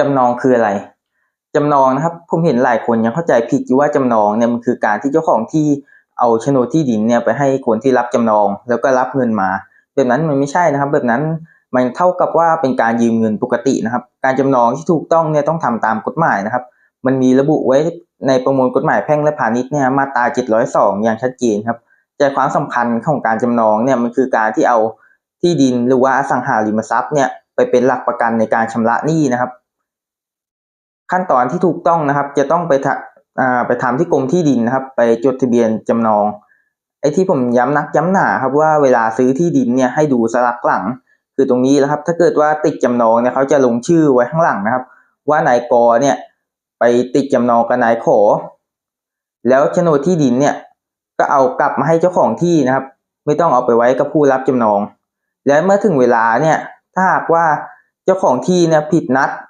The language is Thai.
จำนองคืออะไร จำนองนะครับผมเห็นหลายคนยังเข้าใจผิดอยู่ว่าจำนองเนี่ยมันคือการที่เจ้าของที่เอาโฉนดที่ดินเนี่ยไปให้คนที่รับจำนอง แล้วก็รับเงินมา แบบนั้นมันไม่ใช่นะครับ แบบนั้นมันเท่ากับว่าเป็นการยืมเงินปกตินะครับ การจำนองที่ถูกต้องเนี่ยต้องทำตามกฎหมายนะครับ มันมีระบุไว้ในประมวลกฎหมายแพ่งและพาณิชย์เนี่ยมาตรา 702 อย่างชัดเจนครับใจความสำคัญของการจำนองเนี่ยมันคือการที่เอาที่ดินหรือว่าอสังหาริมทรัพย์เนี่ยไปเป็นหลักประกันในการชำระหนี้นะครับ ขั้นตอนที่ถูกต้องนะครับ จะต้องไปไปทำที่กรมที่ดินนะครับ ไปจดทะเบียนจำนองไอ้ที่ผมย้ำนักย้ำหนาครับว่าเวลาซื้อที่ดินเนี่ยให้ดูสลักหลัง คือตรงนี้แล้วครับ ถ้าเกิดว่าติดจำนองเนี่ยเขาจะลงชื่อไว้ข้างหลังนะครับ ว่านายกเนี่ยไปติดจำนองกับนายขอ แล้วโฉนดที่ดินเนี่ยก็เอากลับมาให้เจ้าของที่นะครับ ไม่ต้องเอาไปไว้กับผู้รับจำนอง และเมื่อถึงเวลาเนี่ยถ้าหากว่าเจ้าของที่เนี่ยผิดนัด